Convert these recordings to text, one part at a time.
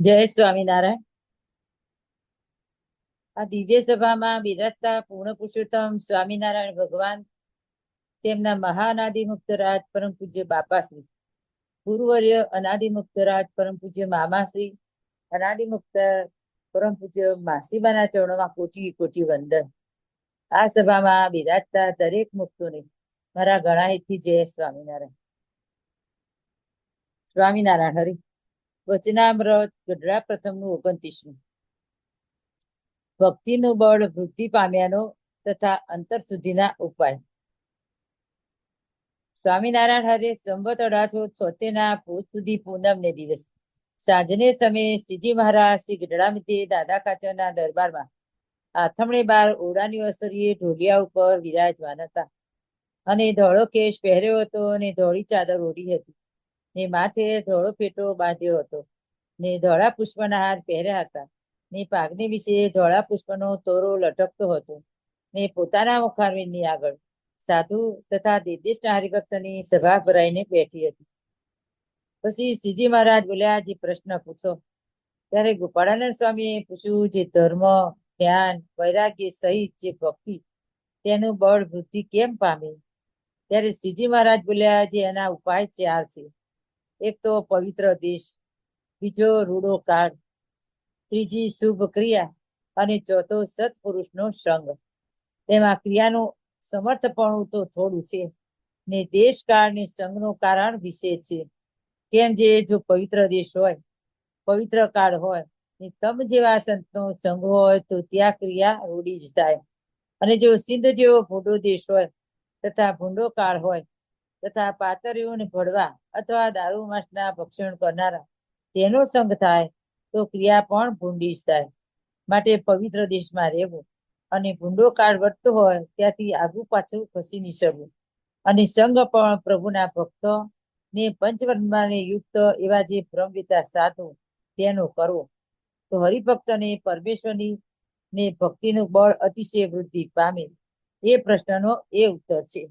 જય સ્વામિનારાયણ. આ દિવ્ય સભામાં બિરાજતા પૂર્ણ પુરુષોત્તમ સ્વામિનારાયણ ભગવાન, તેમના મહાનાદિ મુક્તરાજ પરમ પૂજ્ય બાપાશ્રી પૂર્વર્ય અનાદિ મુક્તરાજ પરમ પૂજ્ય મામાશ્રી અનાદિ મુક્ત પરમ પૂજ્ય માસીબાના ચરણોમાં કોટી કોટી વંદન. આ સભામાં બિરાજતા દરેક મુક્તોને મારા ઘણા હિતથી જય સ્વામિનારાયણ. સ્વામિનારાયણ હરિ. વચનામૃત, ગઢડા પ્રથમનું ઓગણત્રીસમું. ભક્તિનું બળ, વૃદ્ધિ પામ્યાનો તથા અંતર સુધીના ઉપાય. સ્વામિનારાયણ હરે સંવત અઢારસો છોતેરના પૂજ સુધી પૂનમને દિવસ. સાંજને સમયે શ્રીજી મહારાજ શ્રી ગઢડા મિત્રે દાદા કાચરના દરબારમાં આથમણે બાર ઓરડાની અસરીએ ઢોલિયા ઉપર વિરાજમાન હતા. અને ધોળો કેશ પહેર્યો હતો અને ધોળી ચાદર ઓઢી હતી. ને માથે ધોળો પેટો બાંધ્યો હતો. ને ધોળા પુષ્પના હાર પહેર્યા હતા. ને પાઘની વિશે ધોળા પુષ્પનો તોરો લટકતો હતો. ને પોતાના મુખારવીની આગળ સાધુ તથા નિર્દિષ્ટ હરિભક્તની સભા ભરાઈને બેઠી હતી. પછી શ્રીજી મહારાજ બોલ્યા, જે, પ્રશ્ન પૂછો. ત્યારે ગોપાળાનંદ સ્વામીએ પૂછ્યું, જે ધર્મ જ્ઞાન વૈરાગ્ય સહિત જે ભક્તિ, તેનું બળ વૃદ્ધિ કેમ પામે? ત્યારે શ્રીજી મહારાજ બોલ્યા, જે એના ઉપાય ચાર છે. એક તો પવિત્ર દેશ, બીજો રૂડો કાળ, ત્રીજી શુભ ક્રિયા અને ચોથો સત્પુરુષનો સંગ. તેમાં ક્રિયાનું સમર્થપણું તો થોડું છે, ને દેશ કાળ ને સંઘનું કારણ વિશે છે. કેમ જે જો પવિત્ર દેશ હોય, પવિત્ર કાળ હોય, ને તમ જેવા સંતનો સંઘ હોય તો ત્યાં ક્રિયા રૂડી જ થાય. અને જો સિંધ જેવો ભૂંડો દેશ હોય, તથા ભૂંડો કાળ હોય તથા પાતરીઓને ભળવા અથવા દારૂ માંસના ભક્ષણ કરનારા. તેનો સંગ થાય તો ક્રિયા પણ ભૂંડી થાય. માટે પવિત્ર દેશમાં રહેવું અને ભૂંડો કાળ વધતો હોય ત્યાંથી આગુ પાછું ખસી નીસરવું અને સંઘ પણ પ્રભુના ભક્તો ને પંચવર્માને યુક્ત એવા જે ભ્રમવિતા સાધુ તેનો કરવો. તો હરિભક્તને પરમેશ્વરની ને ભક્તિનું બળ અતિશય વૃદ્ધિ પામે એ પ્રશ્નનો એ ઉત્તર છે.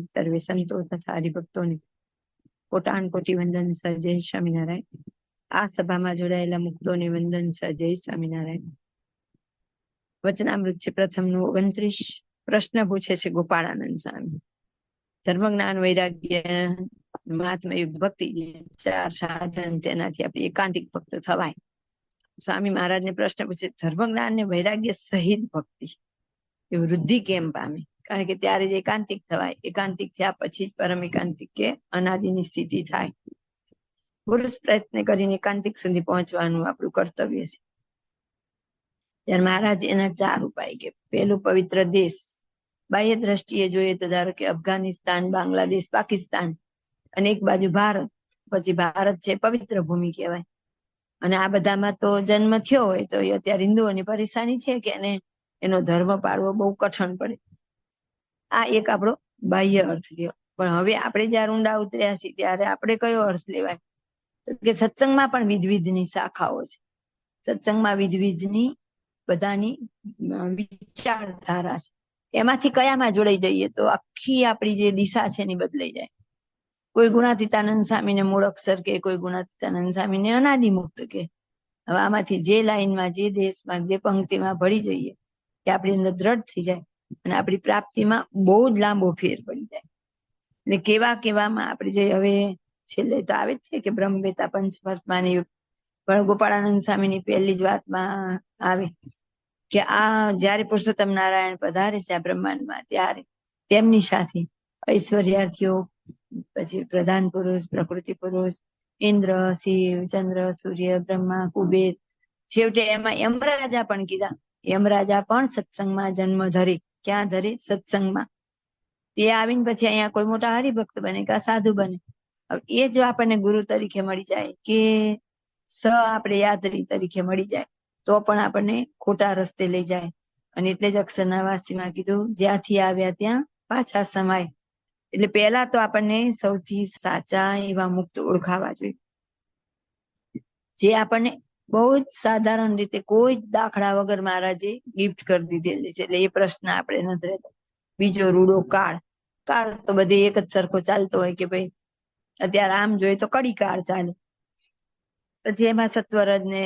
સર્વે સંતો તથા હરિભક્તોને કોટાન કોટી વંદન સર જય સ્વામિનારાયણ આ સભામાં જોડાયેલા મુક્તોને વંદન સર જય સ્વામિનારાયણ વચનામૃત છે પ્રથમનું ઓગણત્રીસ પ્રશ્ન પૂછે છે ગોપાળાનંદ સ્વામી ધર્મ જ્ઞાન વૈરાગ્ય મહાત્મા યુક્ત ભક્તિ ચાર સાધન તેનાથી આપણે એકાંતિક ભક્ત થવાય. સ્વામી મહારાજને પ્રશ્ન પૂછે ધર્મ જ્ઞાન ને વૈરાગ્ય સહિત ભક્તિ, એ વૃદ્ધિ કેમ પામે? કારણ કે ત્યારે જ એકાંતિક થવાય. એકાંતિક થયા પછી જ પરમ એકાંતિક કે અનાદિની સ્થિતિ થાય. પુરુષ પ્રયત્ન કરીને એકાંતિક સુધી પહોંચવાનું આપણું કર્તવ્ય છે. ત્યારે મહારાજ એના ચાર ઉપાય કે પેલું પવિત્ર દેશ. બાહ્ય દ્રષ્ટિએ જોઈએ તો ધારો કે અફઘાનિસ્તાન, બાંગ્લાદેશ, પાકિસ્તાન અને એક બાજુ ભારત, પછી ભારત છે પવિત્ર ભૂમિ કહેવાય. અને આ બધામાં તો જન્મ થયો હોય, તો અત્યારે હિન્દુઓની પરેશાની છે કે એને, એનો ધર્મ પાળવો બહુ કઠણ પડે. આ એક આપણો બાહ્ય અર્થ થયો. પણ હવે આપણે જ્યારે ઊંડા ઉતર્યા છીએ, ત્યારે આપણે કયો અર્થ લેવાય? તો કે સત્સંગમાં પણ વિધવિધની શાખાઓ છે. સત્સંગમાં વિધવિધની બધાની વિચારધારા છે. એમાંથી કયામાં જોડાઈ જઈએ તો આખી આપણી જે દિશા છે એની બદલાઈ જાય. કોઈ ગુણાતીતાનંદ સ્વામીને મૂળ અક્ષર કે કોઈ ગુણાતીતાનંદ સ્વામીને અનાદિ મુક્ત કે. હવે આમાંથી જે લાઈનમાં જે દેશમાં, જે પંક્તિમાં ભળી જઈએ કે આપણી અંદર દ્રઢ થઈ જાય અને આપણી પ્રાપ્તિમાં બહુ જ લાંબો ફેર પડી જાય. એટલે કેવા કેવામાં આપણે જે હવે છેલ્લે તો આવે જ છે કે બ્રહ્મવેતા પંચવર્તમાન યુગ. પણ ગોપાળાનંદ સ્વામીની પહેલી જ વાતમાં આવે કે આ જયારે પુરુષોત્તમ નારાયણ પધારે છે આ બ્રહ્માંડમાં, ત્યારે તેમની સાથે ઐશ્વર્યાર્થીઓ પછી પ્રધાન પુરુષ, પ્રકૃતિ પુરુષ, ઇન્દ્ર, શિવ, ચંદ્ર, સૂર્ય, બ્રહ્મા, કુબેર. છેવટે એમાં યમરાજા પણ કીધા. યમરાજા પણ સત્સંગમાં જન્મ ધરે. ક્યાં ધરે? સત્સંગમાં. તે આવીને પછી અહીંયા કોઈ મોટા હરિભક્ત બને કે સાધુ બને. એ જો આપણને ગુરુ તરીકે મળી જાય કે સ આપણે યાત્રી તરીકે મળી જાય, તો પણ આપણને ખોટા રસ્તે લઈ જાય. અને એટલે જ અક્ષરના વાસીમાં કીધું, જ્યાંથી આવ્યા ત્યાં પાછા સમાય. એટલે પહેલા તો આપણને સૌથી સાચા એવા મુક્ત ઓળખાવા જોઈએ. જે આપણને બહુ જ સાધારણ રીતે કોઈ જ દાખલા વગર મહારાજે ગિફ્ટ કરી દીધેલી છે. એટલે એ પ્રશ્ન આપણે નથી બીજો રૂડો કાળ. કાળ તો બધે એક જ સરખો ચાલતો હોય કે ભાઈ અત્યારે આમ જોઈએ તો કડી કાળ ચાલે. પછી એમાં સત્વરજ ને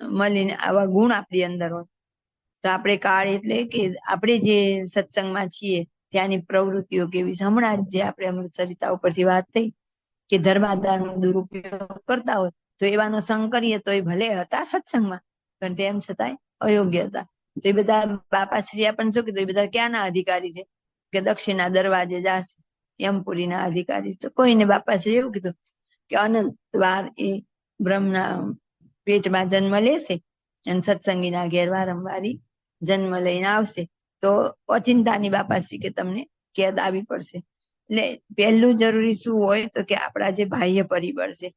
મળીને આવા ગુણ આપણી અંદર હોય. તો આપણે કાળ એટલે કે આપણે જે સત્સંગમાં છીએ ત્યાંની પ્રવૃત્તિઓ કેવી છે? હમણાં જ આપણે અમૃત સરિતા ઉપરથી વાત થઈ કે ધર્માદાનો દુરુપયોગ કરતા હોય, તો એવાનો સંગ કરીએ તો એ ભલે હતા સત્સંગમાં, પણ તેમ છતાંય અયોગ્ય હતા. તો એ બધા બાપાશ્રી આપણને શું કીધું? એ બધા ક્યાંના અધિકારી છે? કે દક્ષિણના દરવાજે જાશે, યમપુરીના અધિકારી. તો કોઈને બાપાશ્રી એવું કીધું કે અનંત વાર એ બ્રહ્મના પેટમાં જન્મ લેશે અને સત્સંગીના ઘેર વારંવારી જન્મ લઈને આવશે. તો ઓચિંતાની બાપાશ્રી કે તમને કેદ આવી પડશે. એટલે પહેલું જરૂરી શું હોય તો કે આપણા જે બાહ્ય પરિબળ છે.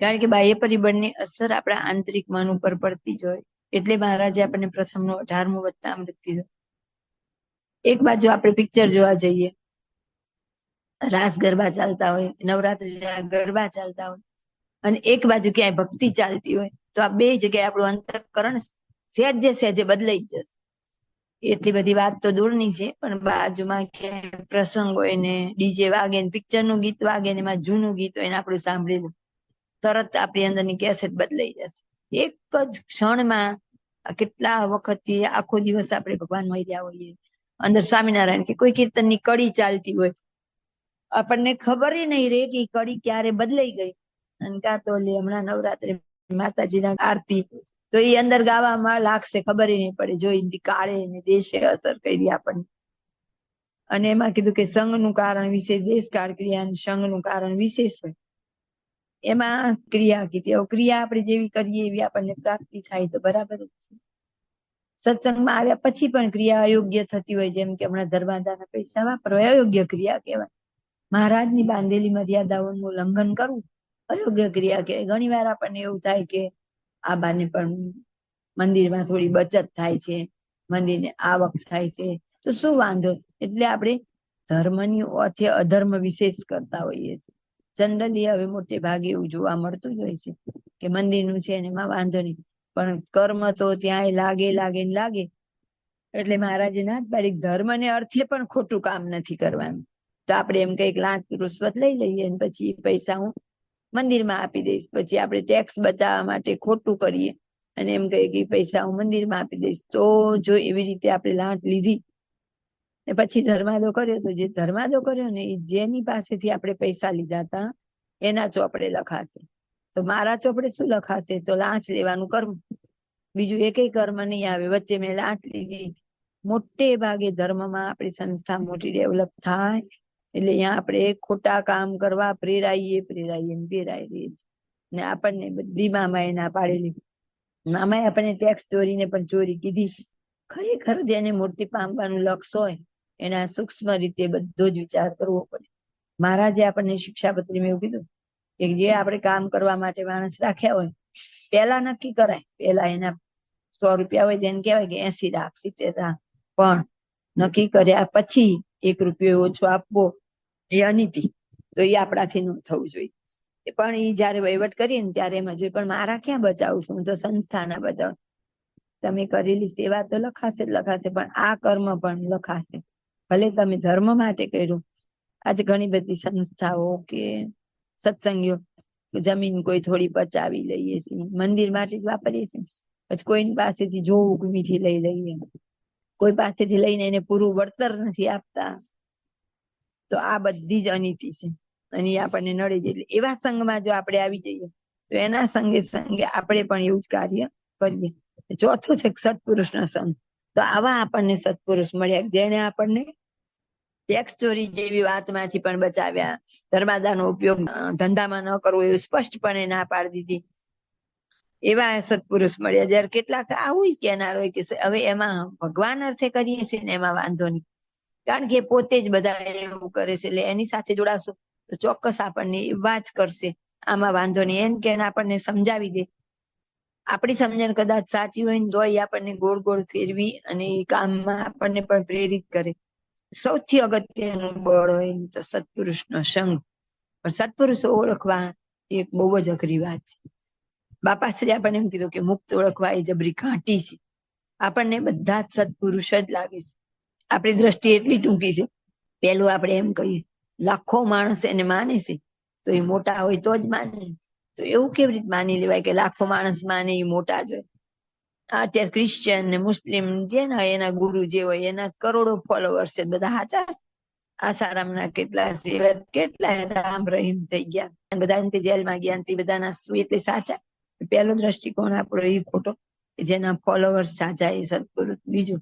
કારણ કે બાહ્ય પરિબળની અસર આપણા આંતરિક મન ઉપર પડતી જ હોય. એટલે મહારાજે આપણને પ્રથમનો અઢારમો વત્તામૃત કીધો. એક બાજુ આપણે પિક્ચર જોવા જઈએ. રાસ ગરબા ચાલતા હોય, નવરાત્રીના ગરબા ચાલતા હોય. અને એક બાજુ ક્યાંય ભક્તિ ચાલતી હોય, તો આ બે જગ્યાએ આપણું અંતકરણ સહેજે સહેજે બદલાઈ જશે. એટલી બધી વાત તો દૂરની છે, પણ બાજુમાં ક્યાંય પ્રસંગ હોય ને ડીજે વાગે ને પિક્ચરનું ગીત વાગે ને એમાં જૂનું ગીત હોય ને આપણું સાંભળેલું, તરત આપણી અંદરની કેસેટ બદલાઈ જશે. એક જ ક્ષણમાં કેટલા વખતથી આખો દિવસ આપણે ભગવાન મળ્યા હોઈએ. અંદર સ્વામિનારાયણ કે કોઈ કીર્તનની કડી ચાલતી હોય, આપણને ખબર નહીં રે કે કડી ક્યારે બદલાઈ ગઈ. અને કાં તો હમણાં નવરાત્રી માતાજીના આરતી તો એ અંદર ગાવામાં લાગશે, ખબર નહીં પડે. જો હિન્દી કાળે ને દેશે અસર કરી આપણને. અને એમાં કીધું કે સંઘનું કારણ વિશે દેશ કાળ ક્રિયા અને સંઘનું કારણ વિશેષ હોય એમાં ક્રિયા કીધી. ક્રિયા આપણે જેવી કરીએ એવી આપણને પ્રાપ્તિ થાય તો બરાબર જ છે. સત્સંગમાં આવ્યા પછી પણ ક્રિયા અયોગ્ય થતી હોય, જેમ કે હમણાં ધર્માદાના પૈસા વાપરો અયોગ્ય ક્રિયા કહેવાય. મહારાજની બાંધેલી મર્યાદાઓનું ઉલ્લંઘન કરવું અયોગ્ય ક્રિયા કહેવાય. ઘણી વાર આપણને એવું થાય કે આ બાને પણ મંદિરમાં થોડી બચત થાય છે, મંદિરને આવક થાય છે. તો શું વાંધો? એટલે આપણે ધર્મની ઓથે અધર્મ વિશેષ કરતા હોઈએ છીએ. જનરલી હવે મોટે ભાગે એવું જોવા મળતું જ હોય છે કે મંદિરનું છે ને એમાં વાંધો નહીં. પણ કર્મ તો ત્યાંય લાગે લાગે ને લાગે. એટલે મહારાજે ના જ પાડી ધર્મને અર્થે પણ ખોટું કામ નથી કરવાનું. તો આપણે એમ કંઈક લાંચ રૂશ્વત લઈ લઈએ પછી પૈસા હું મંદિરમાં આપી દઈશ. પછી આપણે ટેક્સ બચાવવા માટે ખોટું કરીએ અને એમ કહીએ કે પૈસા હું મંદિરમાં આપી દઈશ. તો જો એવી રીતે આપણે લાંચ લીધી ને પછી ધર્માદો કર્યો, તો જે ધર્માદો કર્યો ને એ જેની પાસેથી આપણે પૈસા લીધા હતા, એના ચોપડે લખાશે. તો મારા ચોપડે શું લખાશે? તો લાંચ લેવાનું કર્મ. બીજું એકેય કર્મ નહીં આવે. વચ્ચે મેં લાંચ લીધી. મોટે ભાગે ધર્મમાં આપણી સંસ્થા મોટી ડેવલપ થાય એટલે અહીંયા આપણે ખોટા કામ કરવા, પ્રેરાઈએ પ્રેરાઈએ ને પ્રેરાઈએ જ ને આપણને બધી મામાએ ના પાડેલી. મામાએ આપણને ટેક્સ ચોરીને પણ ચોરી કીધી છે. ખરેખર જેને મૂર્તિ પામવાનું લક્ષ્ય હોય, એના સૂક્ષ્મ રીતે બધો જ વિચાર કરવો પડે. મહારાજે આપણને શિક્ષાપત્રીમાં એવું કીધું કે જે આપણે કામ કરવા માટે માણસ રાખ્યા હોય પેલા નક્કી કરાય. પેલા એના સો રૂપિયા હોય તેને કહેવાય કે એસી રાખ, સિત્તેર રાખ. પણ નક્કી કર્યા પછી એક રૂપિયો ઓછો આપવો, એ અનિતિ. તો એ આપણાથી ન થવું જોઈએ. પણ એ જયારે વહીવટ કરીએ ને ત્યારે એમ જોઈએ, પણ મારા ક્યાં બચાવું છું? હું તો સંસ્થાના બચાવું તમે કરેલી સેવા તો લખાશે જ લખાશે, પણ આ કર્મ પણ લખાશે. ભલે તમે ધર્મ માટે કર્યું. આજે ઘણી બધી સંસ્થાઓ કે સત્સંગીઓ જમીન કોઈ થોડી બચાવી લઈએ છીએ. મંદિર માટે જ વાપરીએ છીએ. પછી કોઈની પાસેથી જોવું મીઠી લઈ લઈએ. કોઈ પાસેથી લઈને એને પૂરું વળતર નથી આપતા. તો આ બધી જ અનીતિ છે. અને આપણને નડે છે એવા સંઘમાં જો આપણે આવી જઈએ, તો એના સંગે સંગે આપણે પણ એવું જ કાર્ય કરીએ. ચોથો છે સત્પુરુષનો સંઘ. તો આવા આપણને સત્પુરુષ મળ્યા. જેને આપણને ટેક્સ ચોરી જેવી વાતમાંથી પણ બચાવ્યા. ધર્માદાનો ઉપયોગ ધંધામાં ન કરવો એવું સ્પષ્ટપણે ના પાડી દીધી. એવા સત્પુરુષ મળ્યા. જયારે કેટલાક આવું જ કહેનાર હોય કે હવે એમાં ભગવાન અર્થે કરીએ છીએ ને એમાં વાંધો નહીં. કારણ કે પોતે જ બધા એવું કરે છે. એટલે એની સાથે જોડાશો તો ચોક્કસ આપણને એવા કરશે. આમાં વાંધો નહીં. એમ કે આપણને સમજાવી દે. આપણી સમજણ કદાચ સાચી હોય ને તોય આપણને ગોળ ગોળ ફેરવી અને એ કામમાં આપણને પણ પ્રેરિત કરે. સૌથી અગત્યનું બળ હોય તો સત્પુરુષનો સંગ. પણ સત્પુરુષો ઓળખવા એક બહુ જ અઘરી વાત છે. બાપાશ્રી આપણને એમ કીધું કે મુક્ત ઓળખવા એ જબરી ઘાટી છે. આપણને બધા જ સત્પુરુષ જ લાગે છે. આપણી દ્રષ્ટિ એટલી ટૂંકી છે. પેલું આપણે એમ કહીએ, લાખો માણસ એને માને છે. તો એ મોટા હોય તો જ માને. તો એવું કેવી રીતે માની લેવાય કે લાખો માણસ માને એ મોટા જ હોય? અત્યારે ક્રિશ્ચિયન ને મુસ્લિમ જે ના એના ગુરુ જે હોય, એના કરોડો ફોલોવર્સ છે. બધા સાચા આસારામ આસારામના કેટલા સેવા કેટલા રામ રહીમ થઈ ગયા. બધા જેલમાં ગયા બધાના શું એટલે સાચા? પહેલો દ્રષ્ટિકોણ આપણો એ ખોટો જેના ફોલોવર્સ સાચા એ સદગુરુ. બીજું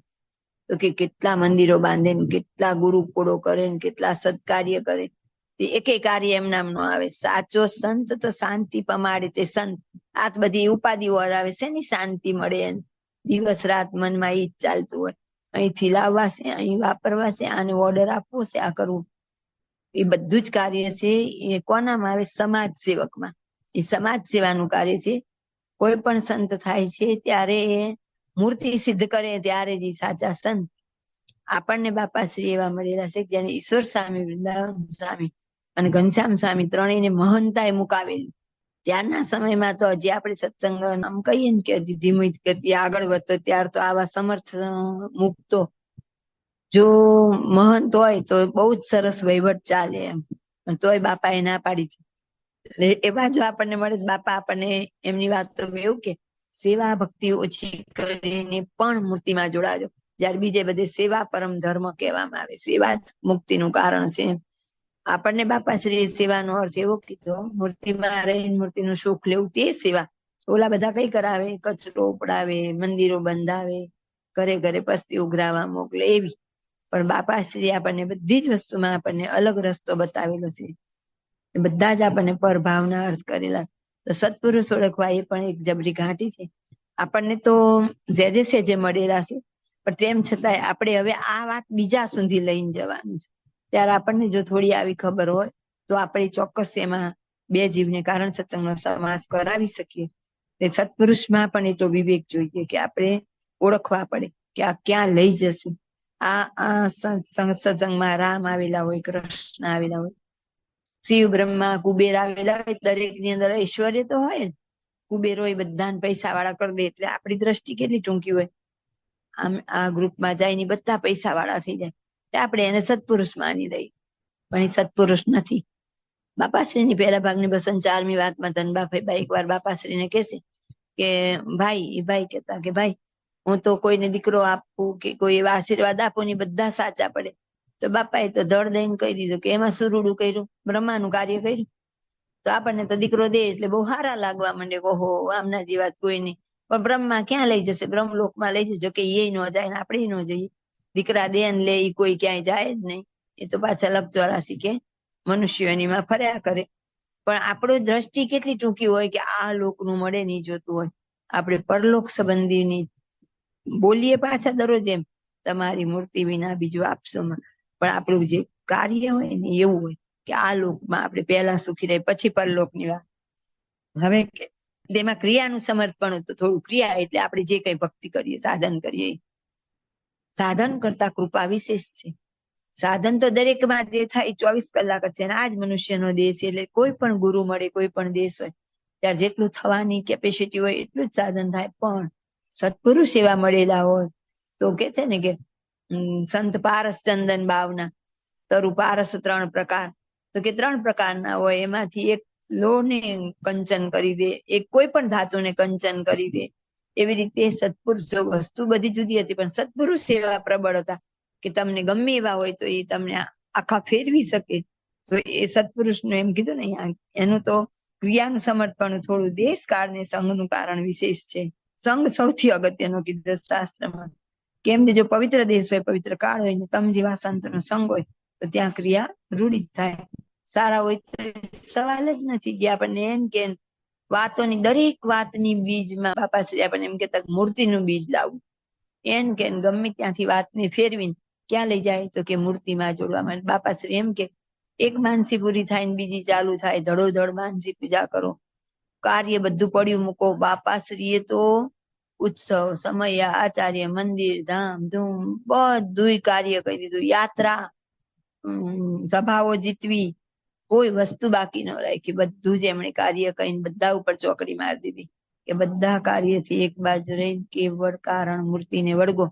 તો કે કેટલા મંદિરો બાંધે ને કેટલા ગુરુકુળો કરે ને કેટલા સત્કાર્ય કરે તે એકે કાર્ય એમ નામ નો આવે. સાચો સંત તો શાંતિ પમાડે તે સંત. આ બધી બધી ઉપાધિઓ હરાવે છે ને શાંતિ મળે એને દિવસ રાત મનમાં ઈ જ ચાલતું હોય. અહીંથી લાવવા છે, અહીં વાપરવા છે, આને ઓર્ડર આપવો છે, આ કરવું. એ બધું જ કાર્ય છે, એ કોનામાં આવે? સમાજ સેવકમાં. એ સમાજ સેવાનું કાર્ય છે. કોઈ પણ સંત થાય છે, ત્યારે મૂર્તિ સિદ્ધ કરે ત્યારે જ સાચા સંત આપણને બાપા શ્રી એવા મળેલા છે જેને ઈશ્વર સ્વામી, વૃંદાવન સ્વામી અને ઘનશ્યામ સ્વામી ત્રણેયને મહંતાએ મુકાવેલી. ત્યારના સમયમાં તો હજી આપણે સત્સંગ આમ કહીએ ને કે હજી ધીમી ગતિ આગળ વધતો ત્યાર તો આવા સમર્થ મુકતો મુક્તો જો મહંત હોય તો બહુ જ સરસ વહીવટ ચાલે એમ. પણ તોય બાપાએ ના પાડી. છે એટલે એવા જો આપણને મળે બાપા આપણને એમની વાત તો એવું કે સેવા ભક્તિ ઓછી કરીને પણ મૂર્તિમાં જોડાજો. જ્યારે બીજે બધે સેવા પરમ ધર્મ કહેવામાં આવે. સેવા જ મુક્તિનું કારણ છે આપણને બાપાશ્રી સેવાનો અર્થ એવો કીધો, મૂર્તિમાં રહીને મૂર્તિનું સુખ લેવું તે સેવા. ઓલા બધા કઈ કરાવે? કચરો ઉપડાવે, મંદિરો બંધાવે, ઘરે ઘરે પસ્તી ઉઘરાવા મોકલે એવી. પણ બાપાશ્રી આપણને બધી જ વસ્તુમાં આપણને અલગ રસ્તો બતાવેલો છે. એ બધા જ આપણને પરભાવના અર્થ કરેલા. તો સત્પુરુષ ઓળખવા એ પણ એક જબરી ઘાટી છે. આપણને તો જે જે છે જે મળેલા છે. પણ તેમ છતાંય આપણે હવે આ વાત બીજા સુધી લઈને જવાનું છે. ત્યારે આપણને જો થોડી આવી ખબર હોય, તો આપણે ચોક્કસ એમાં બે જીવને કારણ સત્સંગનો સમાસ કરાવી શકીએ. એટલે સત્પુરુષમાં પણ એટલો વિવેક જોઈએ કે આપણે ઓળખવા પડે કે આ ક્યાં લઈ જશે. આ આ સત્સંગ સત્સંગમાં રામ આવેલા હોય, કૃષ્ણ આવેલા હોય શિવ બ્રહ્મા કુબેર આવેલા હોય દરેકની અંદર ઐશ્વર્ય તો હોય ને કુબેર હોય બધાને પૈસા વાળા કરી દે એટલે આપણી દ્રષ્ટિ કેટલી ટૂંકી હોય. આમ આ ગ્રુપમાં જાય ને બધા પૈસા વાળા થઈ જાય. તે આપણે એને સત્પુરુષ માની દઈએ પણ એ સત્પુરુષ નથી. બાપાશ્રીની પહેલા ભાગની બસન ચારમી વાતમાં ધનબાભાઈ એક વાર બાપાશ્રીને કહેશે કે, ભાઈ, એ ભાઈ કહેતા કે, ભાઈ, હું તો કોઈને દીકરો આપું કે કોઈ એવા આશીર્વાદ આપું ને બધા સાચા પડે. તો બાપાએ તો ધડ દઈને કહી દીધું કે એમાં સુરુડું કર્યું, બ્રહ્માનું કાર્ય કર્યું. તો આપણને તો દીકરો દે એટલે બહુ સારા લાગવા માંડે, ઓહો, આમના જેવા કોઈ નહીં. પણ બ્રહ્મા ક્યાં લઈ જશે? બ્રહ્મલોકમાં લઈ જજો કે એ ન જાય ને આપણે ન જઈએ. દીકરા દે લે એ કોઈ ક્યાંય જાય જ નહીં. એ તો પાછા લગ ચોરાસી કે મનુષ્યોનીમાં ફર્યા કરે. પણ આપણો દ્રષ્ટિ કેટલી ટૂંકી હોય કે આ લોકનું મળે નહીં જોતું હોય. આપણે પરલોક સંબંધીની બોલીએ પાછા દરરોજ એમ. તમારી મૂર્તિ વિના બીજું આપશો માં પણ આપણું જે કાર્ય હોય ને એવું હોય કે આ લોકમાં આપણે પહેલા સુખી રહી પછી પરલોકની વાત હવે તેમાં ક્રિયાનું સમર્પણ હતું થોડું ક્રિયા એટલે આપણે જે કઈ ભક્તિ કરીએ, સાધન કરીએ. સાધન કરતા કૃપા વિશેષ છે. સાધન તો દરેકમાં જે થાય ચોવીસ કલાક જ છે અને આ જ મનુષ્યનો દેશ એટલે કોઈ પણ ગુરુ મળે, કોઈ પણ દેશ હોય, ત્યારે જેટલું થવાની કેપેસિટી હોય એટલું જ સાધન થાય. પણ સત્પુરુષ એવા મળેલા હોય તો કે છે ને કે સંત પારસ ચંદન બાવના, તરુ પારસ ત્રણ પ્રકાર. તો કે ત્રણ પ્રકારના હોય, એમાંથી એક લોહને કંચન કરી દે, એક કોઈ પણ ધાતુને કંચન કરી દે. એવી રીતે સત્પુરુષો વસ્તુ બધી જુદી હતી, પણ સત્પુરુષ એવા પ્રબળ હતા કે તમને ગમે એવા હોય તો એ તમને આખા ફેરવી શકે. તો એ સત્પુરુષનું એમ કીધું ને એનું તો ક્રિયાનું સમર્પણ થોડું દેશ કાળ ને સંઘનું કારણ વિશેષ છે. સંઘ સૌથી અગત્યનો કીધું શાસ્ત્રમાં. કેમ કે જો પવિત્ર દેશ હોય, પવિત્ર કાળ હોય ને તમ જેવા સંતનો સંગ હોય, તો ત્યાં ક્રિયા રૂઢિત થાય. સારા હોય તો સવાલ જ નથી કે આપણને એમ કે વાતોની, દરેક વાતની બીજમાં બાપાશ્રી આપણને એમ કહેતા કે મૂર્તિનું બીજ લાવવું એમ કે ગમે ત્યાંથી વાતને ફેરવીને ક્યાં લઈ જાય તો કે મૂર્તિમાં જોડવા માટે બાપાશ્રી એમ કે, એક માનસી પૂરી થાય ને બીજી ચાલુ થાય. ધડોધડ માનસી પૂજા કરો. કાર્ય બધું પડ્યું મૂકો. બાપાશ્રીએ તો ઉત્સવ, સમય, આચાર્ય, મંદિર, ધામ, ધૂમ, બધુંય કાર્ય કરી દીધું. યાત્રા સભાઓ જીતવી, કોઈ વસ્તુ બાકી ન રાખી. બધું જ એમણે કાર્ય કરીને બધા ઉપર ચોકડી મારી દીધી કે બધા કાર્યથી એક બાજુ રહી કેવળ કારણ, મૂર્તિને વળગો.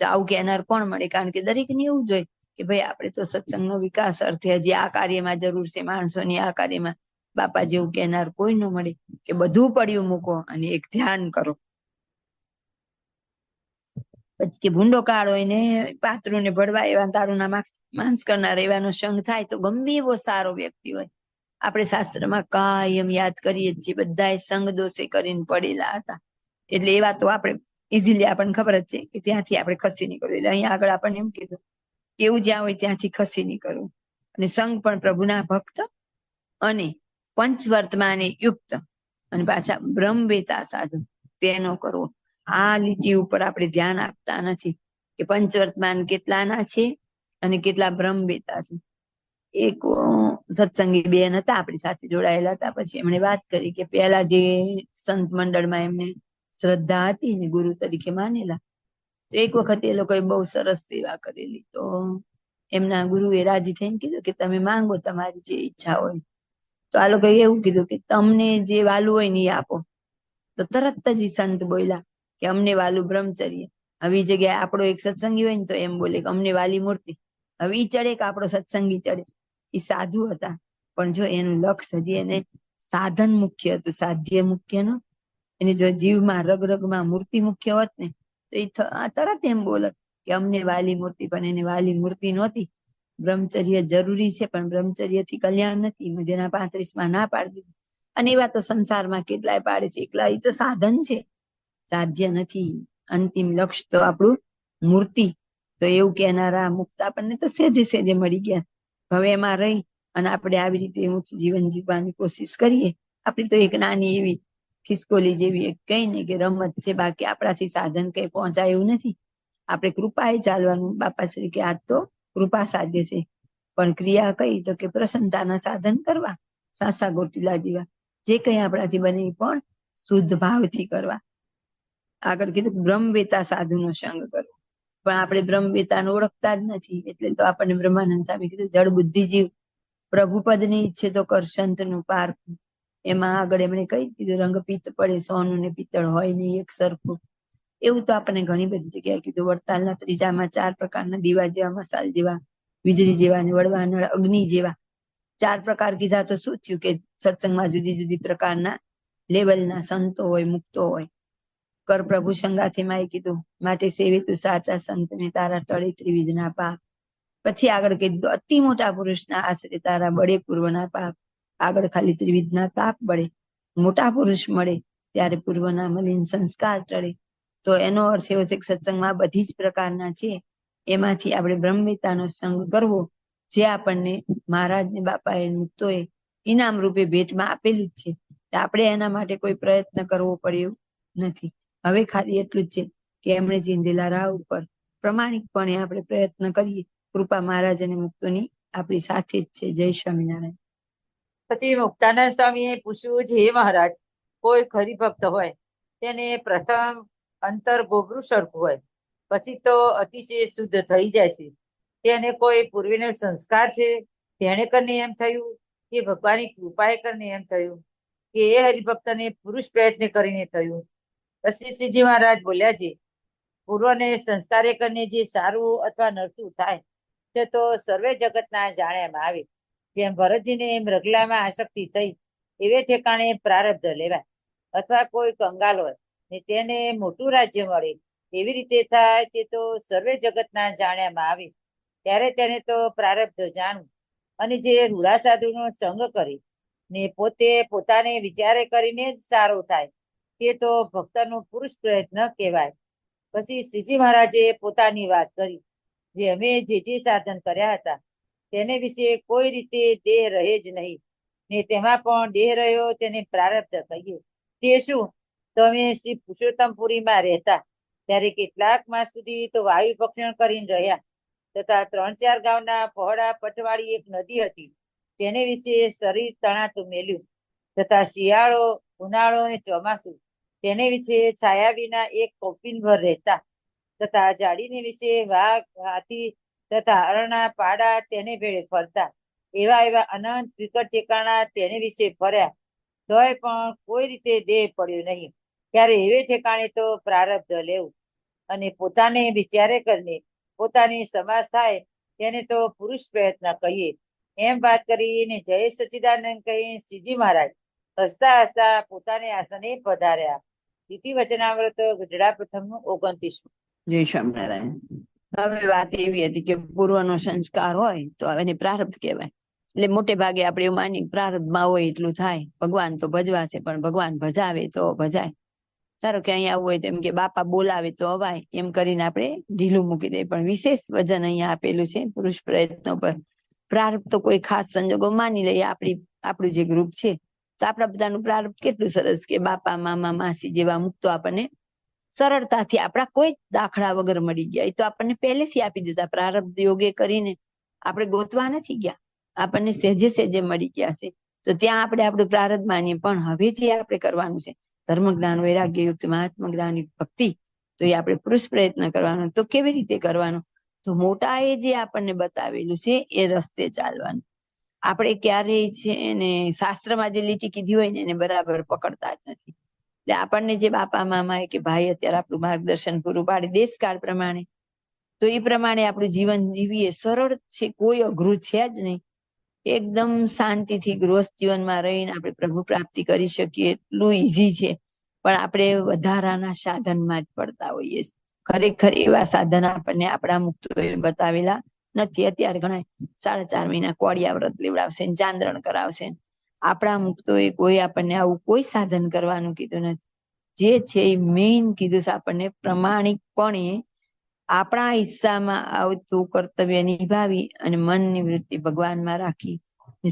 તો આવું કહેનાર કોણ મળે? કારણ કે દરેકને એવું જોઈએ કે ભાઈ આપણે તો સત્સંગનો વિકાસ અર્થે હજી આ કાર્યમાં જરૂર છે. માણસોની આ કાર્યમાં બાપા જેવું કહેનાર કોઈ ન મળે. કે બધું પડ્યું મૂકો અને એક ધ્યાન કરો. પછી કે ભૂંડો કાળ હોય ને પાતળું ને ભળવા એવા તારુના માસ- કરનાર એવાનો સંગ થાય તો ગમે એવો સારો વ્યક્તિ હોય. આપણે શાસ્ત્રમાં કાયમ યાદ કરીએ જ છીએ બધાએ સંગ દોષે કરીને પડેલા હતા. એટલે એવા તો આપણે ઇઝીલી આપણને ખબર જ છે કે ત્યાંથી આપણે ખસી નીકળવું એટલે અહીંયા આગળ આપણને એમ કીધું કેવું જ્યાં હોય ત્યાંથી ખસી નીકળવું. અને સંગ પણ પ્રભુના ભક્ત અને પંચવર્તમાને યુક્ત અને પાછા બ્રહ્મવેતા સાધુ. તેનો કરવો. આ લીટી ઉપર આપણે ધ્યાન આપતા નથી કે પંચવર્તમાન કેટલાના છે અને કેટલા બ્રહ્મવેતા છે. એક સત્સંગી બેન હતા, આપણી સાથે જોડાયેલા હતા. પછી એમણે વાત કરી કે પહેલા જે સંત મંડળમાં એમને શ્રદ્ધા હતી ને ગુરુ તરીકે માનેલા, તો એક વખત એ લોકોએ બહુ સરસ સેવા કરેલી. તો એમના ગુરુએ રાજી થઈને કીધું કે તમે માંગો તમારી જે ઈચ્છા હોય. તો આ લોકોએ એવું કીધું કે તમને જે વાલું હોય ને એ આપો. તો તરત જ ઈ સંત બોલ્યા કે અમને વાલું બ્રહ્મચર્ય. હવે જગ્યાએ આપણો એક સત્સંગી હોય ને તો એમ બોલે કે અમને વાલી મૂર્તિ. હવે ઈ ચડે કે આપણો સત્સંગી ચડે. એ સાધુ હતા. પણ જો એનું લક્ષ્ય હજી એને સાધન મુખ્ય હતું, સાધ્ય મુખ્યનું એને જો જીવમાં રગ રગમાં મૂર્તિ મુખ્ય હોત ને, તો એ તરત એમ બોલત કે અમને વાલી મૂર્તિ, પણ એને વાલી મૂર્તિ નહોતી. બ્રહ્મચર્ય જરૂરી છે, પણ બ્રહ્મચર્યથી કલ્યાણ નથી. મધ્યના પાંત્રીસમાં ના પાડી દીધી. અને એવા તો સંસારમાં કેટલાય પાડે છે. એકલા એ તો સાધન છે. સાધ્ય નથી. અંતિમ લક્ષ્ય તો આપણું મૂર્તિ. તો એવું કહેનારા મુક્ત આપણને તો સેજે સેજે મળી ગયા. હવે એમાં રહી અને આપણે આવી રીતે ઊંચું જીવન જીવવાની કોશિશ કરીએ. આપણી તો એક નાની એવી ખિસકોલી જેવી એક કઈ ને કે રમત છે. બાકી આપણાથી સાધન કઈ પહોંચાય એવું નથી. આપણે કૃપાએ ચાલવાનું. બાપા શ્રી કે આ તો કૃપા સાધ્ય છે. પણ ક્રિયા કઈ તો કે પ્રસન્નતાના સાધન કરવા. સાસા ગોટીલા જેવા. જે કઈ આપણાથી બને પણ શુદ્ધ ભાવથી કરવા. આગળ કીધું બ્રહ્મવેતા સાધુનો સંગ કરવો પણ આપણે બ્રહ્મવેતાને ઓળખતા જ નથી, એટલે તો આપણને બ્રહ્માનંદ સ્વામી કીધું, જળ બુદ્ધિજીવ પ્રભુપદની પ્રભુપદની ઈચ્છે તો કર સંતનું પારખું. એમાં આગળ એમણે કહી કીધું રંગ પિત્ત પડે, સોનું ને પિત્તળ હોય નહીં એક સરખું. એવું તો આપણને ઘણી બધી જગ્યાએ કીધું. વડતાલના ત્રીજામાં ચાર પ્રકારના દીવા જેવા, મસાલ જેવા, વીજળી જેવા ને વડવાનળ અગ્નિ જેવા. ચાર પ્રકાર કીધા તો શું થયું કે સત્સંગમાં જુદી જુદી પ્રકારના લેવલના સંતો હોય, મુક્તો હોય. કર પ્રભુ સંગાથીમાં એ કીધું, માટે સેવી તું સાચા સંતને તારા ટળે ત્રિવિધના પાપ. પછી આગળ કીધું, અતિ મોટા પુરુષના આશરે તારા બળે પૂર્વના પાપ. આગળ ખાલી ત્રિવિધના તાપ બળે. મોટા પુરુષ મળે ત્યારે પૂર્વના મલિન સંસ્કાર ટળે. તો એનો અર્થ એવો છે કે સત્સંગમાં બધી જ પ્રકારના છે. એમાંથી આપણે બ્રહ્મવિતાનો સંગ કરવો, જે આપણને મહારાજને બાપાએ મુક્તોએ ઇનામ રૂપે ભેટમાં આપેલું જ છે. આપણે એના માટે કોઈ પ્રયત્ન કરવો પડ્યો નથી. હવે ખાલી એટલું જ છે કે એમણે ચીંધેલા રાહ ઉપર પ્રમાણિકપણે આપણે પ્રયત્ન કરીએ, કૃપા મહારાજ અને મુક્તોની આપણી સાથે જ છે. જય સ્વામિનારાયણ. પછી મુક્તાનંદ સ્વામીએ પૂછ્યું, જે મહારાજ, કોઈ ખરી ભક્ત હોય, તેને પ્રથમ અંતર ગોબરું સરખું હોય, પછી તો અતિશય શુદ્ધ થઈ જાય છે. તેને કોઈ પૂર્વીનો સંસ્કાર છે? તેને કરીને એમ થયું કે ભગવાનની કૃપાએ કરીને એમ થયું કે એ હરિભક્તને પુરુષ પ્રયત્ન કરીને થયું. શ્રીજી મહારાજ બોલ્યા છે પૂર્વને સંસ્કારે કરીને જે સારું અથવા નરસું થાય તે તો સર્વે જગતના જાણ્યામાં આવે. જેમ ભરતજીને એમ રગલામાં આશક્તિ થઈ, એવે ઠેકાણે પ્રારબ્ધ લેવાય. અથવા કોઈ કંગાલ હોય, ને તેને મોટું રાજ્ય મળે, એવી રીતે થાય તે તો સર્વે જગતના જાણ્યામાં આવે. ત્યારે તેને તો પ્રારબ્ધ જાણવું. અને જે રૂડા સાધુનો સંગ કરે, ને પોતે પોતાને વિચારે કરીને જ સારો થાય. તે તો ભક્તનો પુરુષ પ્રયત્ન કહેવાય. પછી શ્રીજી મહારાજે પોતાની વાત કરી, જે અમે જે જે સાધન કર્યા હતા, તેને વિશે કોઈ રીતે દેહ રહે જ નહીં. ને તેમાં પણ દેહ રહ્યો તેને પ્રારબ્ધ કહીએ તે શું? તો અમે શ્રી પુરુષોત્તમપુરીમાં રહેતા, ત્યારે કેટલાક માસ સુધી તો વાયુ ભક્ષણ કરીને રહ્યા, તથા ત્રણ ચાર ગામના પહોળા પટવાળી એક નદી હતી, તેને વિશે શરીર તણાતું મેલ્યું, તથા શિયાળો, ઉનાળો અને ચોમાસું તેને વિશે છાયા વિના એક કોપિન ભર રહેતા તથા જાડીને વિશે વાઘ, હાથી તથા અરણા પાડા તેને ભેળે ફરતા. એવા એવા અનંત વિકટ ઠેકાણા તેને વિશે ફર્યા. તોય પણ કોઈ રીતે દેહ પડ્યો નહીં. ત્યારે એવે ઠેકાણે તો પ્રારબ્ધ લેવું. અને પોતાને વિચારે કરીને પોતાની સમાસ થાય તેને તો પુરુષ પ્રયત્ન કહીએ. એમ વાત કરીને જય સચિદાનંદ કહી શ્રીજી મહારાજ હસતા હસતા પોતાને આસને પધાર્યા. ઇતિ વચનામૃત ગઢડા પ્રથમનું ઓગણત્રીસમું. જય સ્વામિનારાયણ. હવે વાત એવી હતી કે પૂર્વનો સંસ્કાર હોય તો એને પ્રારબ્ધ કહેવાય. એટલે મોટે ભાગે આપણે એવું માની પ્રારબ્ધમાં હોય એટલું થાય. ભગવાન તો ભજવાશે, પણ ભગવાન ભજાવે તો ભજાય. ધારો કે અહીંયા આવવું હોય તો એમ કે બાપા બોલાવે તો અવાય. એમ કરીને આપણે ઢીલું મૂકી દઈએ. પણ વિશેષ વજન અહીંયા આપેલું છે પુરુષ પ્રયત્નો પર. પ્રારબ્ધ તો કોઈ ખાસ સંજોગો માની લઈએ. આપણી, આપણું જે ગ્રુપ છે તો આપણા બધાનું પ્રારંભ કેટલું સરસ કે બાપા, મામા, માસી જેવા મુક્તો આપણને. સરળતાથી આપણા કોઈ દાખલા વગર મળી ગયા. એ તો આપણને પહેલેથી આપી દીધા. પ્રારબ્ધ યોગે કરીને આપણે ગોતવા નથી ગયા. આપણને સહેજે સહેજે મળી ગયા છે. તો ત્યાં આપણે આપણું પ્રારબ્ધ માનીએ. પણ હવે જે આપણે કરવાનું છે ધર્મ જ્ઞાન વૈરાગ્ય યુક્ત મહાત્મા જ્ઞાન ભક્તિ, તો એ આપણે પુરુષ પ્રયત્ન કરવાનો. તો કેવી રીતે કરવાનો? તો મોટા એ જે આપણને બતાવેલું છે, એ રસ્તે ચાલવાનું. આપણે ક્યારેય છે એને શાસ્ત્રમાં જે લીટી કીધી હોય ને એને બરાબર પકડતા જ નથી. એટલે આપણને જે બાપા મામા કે ભાઈ અત્યારે આપણું માર્ગદર્શન પૂરું પાડે દેશકાળ પ્રમાણે, તો એ પ્રમાણે આપણું જીવન જીવીએ. સરળ છે, કોઈ અઘરું છે જ નહીં. એકદમ શાંતિથી ગૃહસ્થ જીવનમાં રહીને આપણે પ્રભુ પ્રાપ્તિ કરી શકીએ, એટલું ઈઝી છે. પણ આપણે વધારાના સાધનમાં જ પડતા હોઈએ ખરેખર એવા સાધન આપણને આપણા મુક્તોએ બતાવેલા નથી અત્યારે ઘણા સાડા ચાર મહિના કોળિયા વ્રત લેવડાવશે ચાંદ્રણ કરાવશે આપણા મુક્તો એ કોઈ આપણને આવું કોઈ સાધન કરવાનું કીધું નથી. જે છે એ મેઇન કીધું છે આપણને પ્રમાણિકપણે આપણા હિસ્સામાં આવતું કર્તવ્ય નિભાવી અને મનની વૃત્તિ ભગવાનમાં રાખી.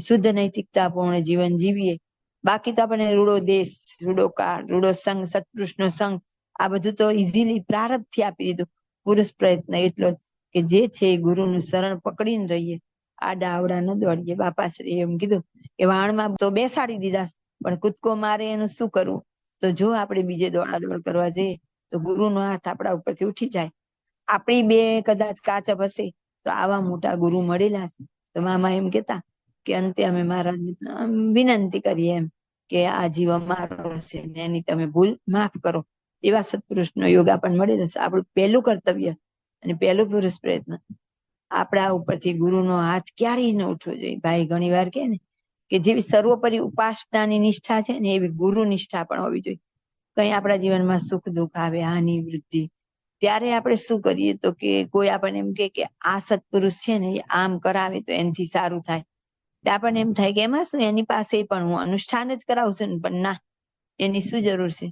શુદ્ધ નૈતિકતા પૂર્ણ જીવન જીવીએ. બાકી તો આપણને રૂડો દેશ, રૂડો કાળ, રૂડો સંઘ, સત્પુરુષનો સંઘ આ બધું તો ઇઝીલી પ્રારબ્ધથી આપી દીધું. પુરુષ પ્રયત્ન એટલો કે જે છે એ ગુરુનું શરણ પકડીને રહીએ. આડા આવડા ન દોડીએ. બાપાશ્રી એમ કીધું કે વાણમાં તો બેસાડી દીધા પણ કૂદકો મારે એનું શું કરવું? તો જો આપણે બીજે દોડા દોડ કરવા જઈએ, તો ગુરુનો હાથ આપણા ઉપરથી ઉઠી જાય. આપણી બે કદાચ કાચપ હશે, તો આવા મોટા ગુરુ મળેલા છે. તો મામા એમ કેતા કે અંતે અમે મારા વિનંતી કરીએ એમ કે આ જીવ અમારો છે ને એની તમે ભૂલ માફ કરો. એવા સત્પુરુષનો યોગ આપણને મળેલો છે. આપણું પહેલું કર્તવ્ય અને પહેલો પુરુષ પ્રયત્ન. આપણા ઉપરથી ગુરુનો હાથ ક્યારેય ન ઉઠવો જોઈએ. ભાઈ ઘણી વાર કે ને કે જેવી સર્વોપરી ઉપાસનાની નિષ્ઠા છે ને એવી ગુરુ નિષ્ઠા પણ હોવી જોઈએ. કઈ આપણા જીવનમાં સુખ, દુઃખ આવે, હાનિ, વૃદ્ધિ, ત્યારે આપણે શું કરીએ તો કે કોઈ આપણને એમ કે આ સત્પુરુષ છે ને એ આમ કરાવે તો એનાથી સારું થાય. આપણને એમ થાય કે એમાં શું એની પાસે પણ હું અનુષ્ઠાન જ કરાવું છું પણ ના, એની શું જરૂર છે?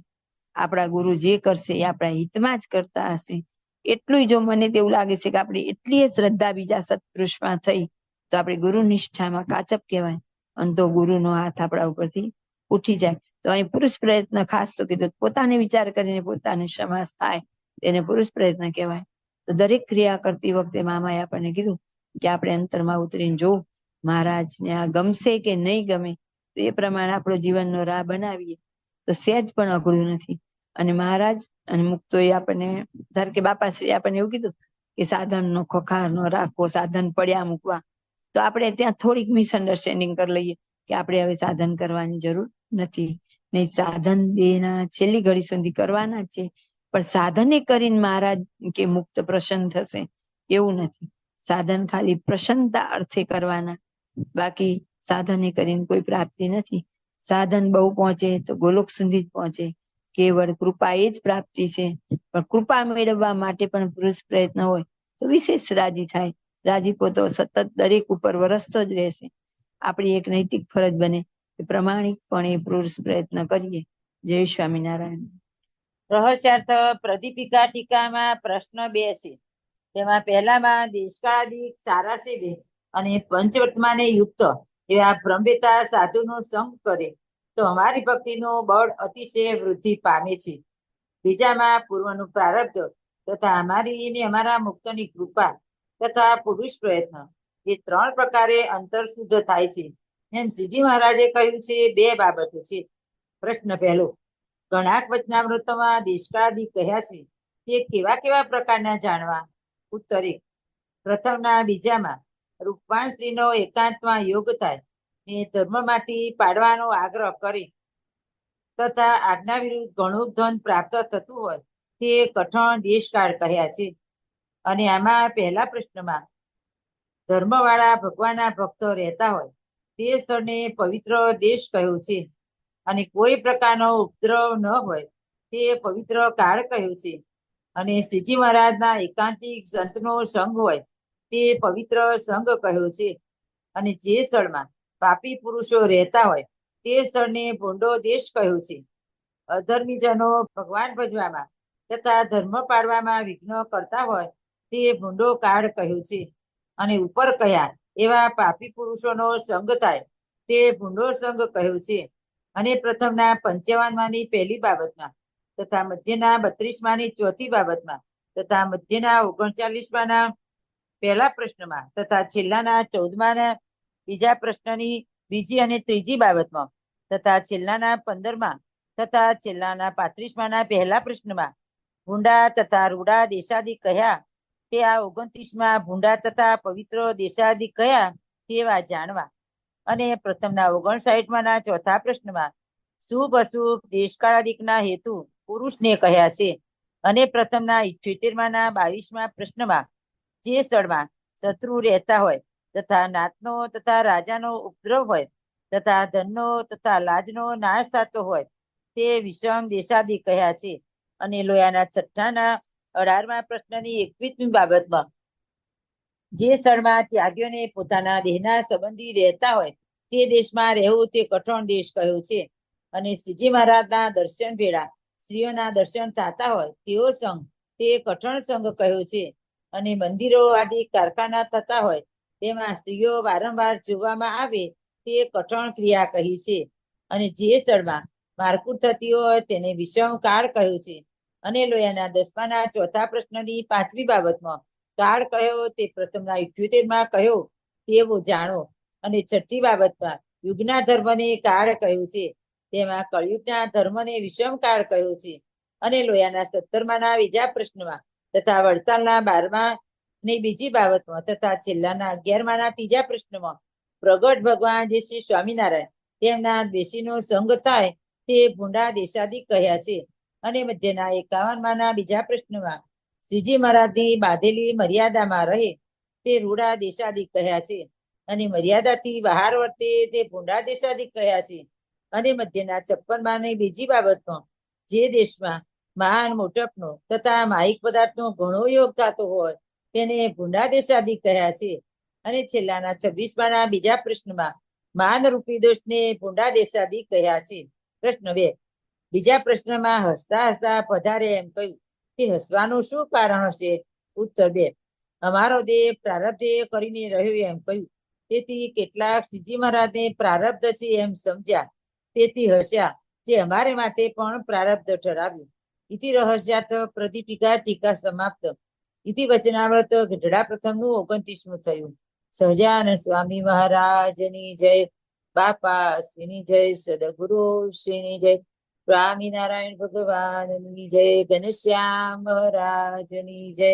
આપણા ગુરુ જે કરશે એ આપણા હિતમાં જ કરતા હશે. એટલું જો મને તેવું લાગે છે કે આપણે એટલી શ્રદ્ધા બીજા સત્પુરુષમાં થઈ, તો આપણે ગુરુ નિષ્ઠામાં કાચપ કહેવાય. અને તો ગુરુનો હાથ આપણા ઉપરથી ઉઠી જાય. તો અહીં પુરુષ પ્રયત્ન ખાસ તો કીધું પોતાને વિચાર કરીને પોતાને સમાસ થાય, તેને પુરુષ પ્રયત્ન કહેવાય. તો દરેક ક્રિયા કરતી વખતે મામાએ આપણને કીધું કે આપણે અંતરમાં ઉતરીને જોવું મહારાજને આ ગમશે કે નહીં ગમે, તો એ પ્રમાણે આપણો જીવનનો રાહ બનાવીએ. તો સહેજ પણ અઘરું નથી. અને મહારાજ અને મુક્તો એ આપણને, ધાર કે બાપાશ્રી આપણને એવું કીધું કે સાધનનો ખોખાર નો રાખવો, સાધન પડ્યા મૂકવા. તો આપણે ત્યાં થોડીક મિસઅન્ડરસ્ટેન્ડિંગ કરી લઈએ કે આપણે હવે સાધન કરવાની જરૂર નથી. નહીં, સાધન દેના છેલ્લી ઘડી સુધી કરવાના છે. પણ સાધને કરીને મહારાજ કે મુક્ત પ્રસન્ન થશે એવું નથી. સાધન ખાલી પ્રસન્નતા અર્થે કરવાના. બાકી સાધને કરીને કોઈ પ્રાપ્તિ નથી. સાધન બહુ પહોંચે તો ગોલોક સુધી જ પહોંચે. કેવળ કૃપા એ જ પ્રાપ્તિ છે. પણ કૃપા મેળવવા માટે પણ પુરુષ પ્રયત્ન હોય તો વિશેષ રાજી થાય. રાજીપો તો સતત દરેક ઉપર વરસતો જ રહેશે. આપણી એક નૈતિક ફરજ બને કે પ્રમાણિકપણે પુરુષ પ્રયત્ન કરીએ. જય સ્વામિનારાયણ. રહસ્યાર્થ પ્રદીપિકા ટીકામાં પ્રશ્ન બે છે. તેમાં પહેલામાં દેશકાળાદિક સારાશે બે અને પંચવર્તમાને યુક્ત. એવા બ્રહ્મવેતા સાધુનો સંગ કરે. તો અમારી ભક્તિનું બળ અતિશય વૃદ્ધિ પામે છે. બીજામાં પૂર્વનું પ્રારબ્ધ તથા અમારી ને અમારા મુક્તની કૃપા તથા પુરુષ પ્રયત્ન એ ત્રણ પ્રકારે અંતર શુદ્ધ થાય છે. એમ શ્રીજી મહારાજે કહ્યું છે, બે બાબતો છે. પ્રશ્ન પહેલો, ગણાક વચનામૃતમાં દેશકાળાદી કહ્યા છે તે કેવા કેવા પ્રકારના જાણવા? ઉત્તર, પ્રથમના બીજામાં રૂપવાન સ્ત્રીનો એકાંતમાં યોગ થાય ધર્મમાંથી પાડવાનો આગ્રહ કરે તથા આજ્ઞા વિરુદ્ધ ઘણું ધન પ્રાપ્ત થતું હોય તે કઠણ દેશકાળ કહ્યા છે. અને આમાં પહેલા પ્રશ્નમાં ધર્મવાળા ભગવાનના ભક્તો રહેતા હોય તે સ્થળને પવિત્ર દેશ કહ્યું છે અને કોઈ પ્રકારનો ઉપદ્રવ ન હોય તે પવિત્ર કાળ કહ્યું છે. અને શ્રીજી મહારાજના એકાંતિક સંતનો સંઘ હોય તે પવિત્ર સંઘ કહ્યો છે. અને જે સ્થળમાં પાપી પુરુષો રહેતા હોય, તે સ્થળને ભૂંડો દેશ કહ્યું છે? અધર્મીજનો ભગવાન ભજવામાં તથા ધર્મ પાળવામાં વિઘ્ન કરતા હોય, તે ભૂંડો કાળ કહ્યું છે? અને ઉપર કયા? એવા પાપી પુરુષોનો સંગ થાય, તે ભૂંડો સંઘ કહ્યું છે? અને પ્રથમના પંચાવનમાંની પહેલી બાબતમાં તથા મધ્યના બત્રીસમાંની ચોથી બાબતમાં તથા મધ્યના ઓગણચાલીસ ના પહેલા પ્રશ્નમાં તથા છેલ્લાના ચૌદમાના બીજા પ્રશ્નની બીજી અને ત્રીજી બાબતમાં તથા છેલ્લાના પંદરમાં તથા છેલ્લાના પાંત્રીસમાંના પહેલા પ્રશ્નમાં ભૂંડા તથા રૂડા દેશાદી કયા તે આ ઓગણત્રીસમાં ભૂંડા તથા પવિત્ર દેશાદી કયા તેવા જાણવા. અને પ્રથમના ઓગણસાઠમાંના ચોથા પ્રશ્નમાં શુભ અશુભ દેશકાળાદિકના હેતુ પુરુષને કહ્યા છે? અને પ્રથમના ઇઠ્યોતેરમાંના બાવીસમાં પ્રશ્નમાં જે સ્થળમાં શત્રુ રહેતા હોય તથા નાતનો તથા રાજાનો ઉપદ્રવ હોય, તથા ધનનો તથા લાજનો નાશ થતો હોય, તે વિષમ દેશાદી કહ્યા છે. અને લોયાના છઠ્ઠાના અઢારમા પ્રશ્નની એકવીસમી બાબતમાં, જે સ્થળમાં ત્યાગીઓને પોતાના દેહના સંબંધી રહેતા હોય, તે દેશમાં રહેવું તે કઠણ દેશ કહ્યો છે. અને શ્રીજી મહારાજના દર્શન ભેળા સ્ત્રીઓના દર્શન થતા હોય તેવો સંઘ, તે કઠણ સંઘ કહ્યો છે. અને મંદિરો આદિ કારખાના થતા હોય તેમાં સ્ત્રીઓ વારંવાર જોવામાં આવે તે કઠણ ક્રિયા કહી છે. અને જે સ્થળમાં મારકુટ થતી હોય તેને વિષમ કાળ કહ્યું છે. અને લોયાના દસમાના ચોથા પ્રશ્નની પાંચમી બાબતમાં કાળ કહ્યો તે પ્રથમના ઇઠ્યોતેરમાં કહ્યો તેવો જાણો. અને છઠ્ઠી બાબતમાં યુગના ધર્મને કાળ કહ્યું છે. તેમાં કળયુગના ધર્મને વિષમ કાળ કહ્યું છે. અને લોયાના સત્તરમાના બીજા પ્રશ્નમાં તથા વડતાલના બારમા ની બીજી બાબતમાં તથા છેલ્લાના અગિયારમાના ત્રીજા પ્રશ્નમાં, પ્રગટ ભગવાન જે શ્રી સ્વામિનારાયણ તેમના દેશીનો સંગ થાય તે ભૂંડા દેશાદી કહ્યા છે. અને મધ્યના એકાવન બીજા પ્રશ્નમાં, શ્રીજી મહારાજની બાંધેલી મર્યાદામાં રહે તે રૂડા દેશાદી કહ્યા છે. અને મર્યાદાથી બહાર વર્તે તે ભૂંડા દેશાદી કહ્યા છે. અને મધ્યના છપ્પન માની બીજી બાબતમાં, જે દેશમાં મહાન મોટપનો તથા માહિક પદાર્થનો ઘણો યોગ થતો હોય તેને ભૂંડા દેશાદી કહ્યા છે. અને છેલ્લાના છવ્વીસ માના બીજા પ્રશ્નમાં માન રૂપી દોષને ભૂંડા દેશાદી કહ્યા છે. પ્રશ્ન બે. બીજા પ્રશ્નમાં હસતા હસતા પધારે એમ કહ્યું કે હસવાનું શું કારણ હશે? ઉત્તર બે. અમારો દેહ પ્રારબ્ધે કરીને રહ્યો એમ કહ્યું. તેથી કેટલાક શ્રીજી મહારાજને પ્રારબ્ધ છે એમ સમજ્યા. તેથી હસ્યા, જે અમારે માટે પણ પ્રારબ્ધ ઠરાવ્યું. ઇતિ રહસ્યાર્થ પ્રદીપિકા ટીકા સમાપ્ત. ઇતિ વચનાવ્રત ગઢડા પ્રથમનું ઓગણત્રીસમું થયું સહજાનંદ સ્વામી મહારાજની જય બાપા શ્રીની જય સદગુરુ શ્રીની જય સ્વામિનારાયણ ભગવાનની જય ઘનશ્યામ મહારાજની જય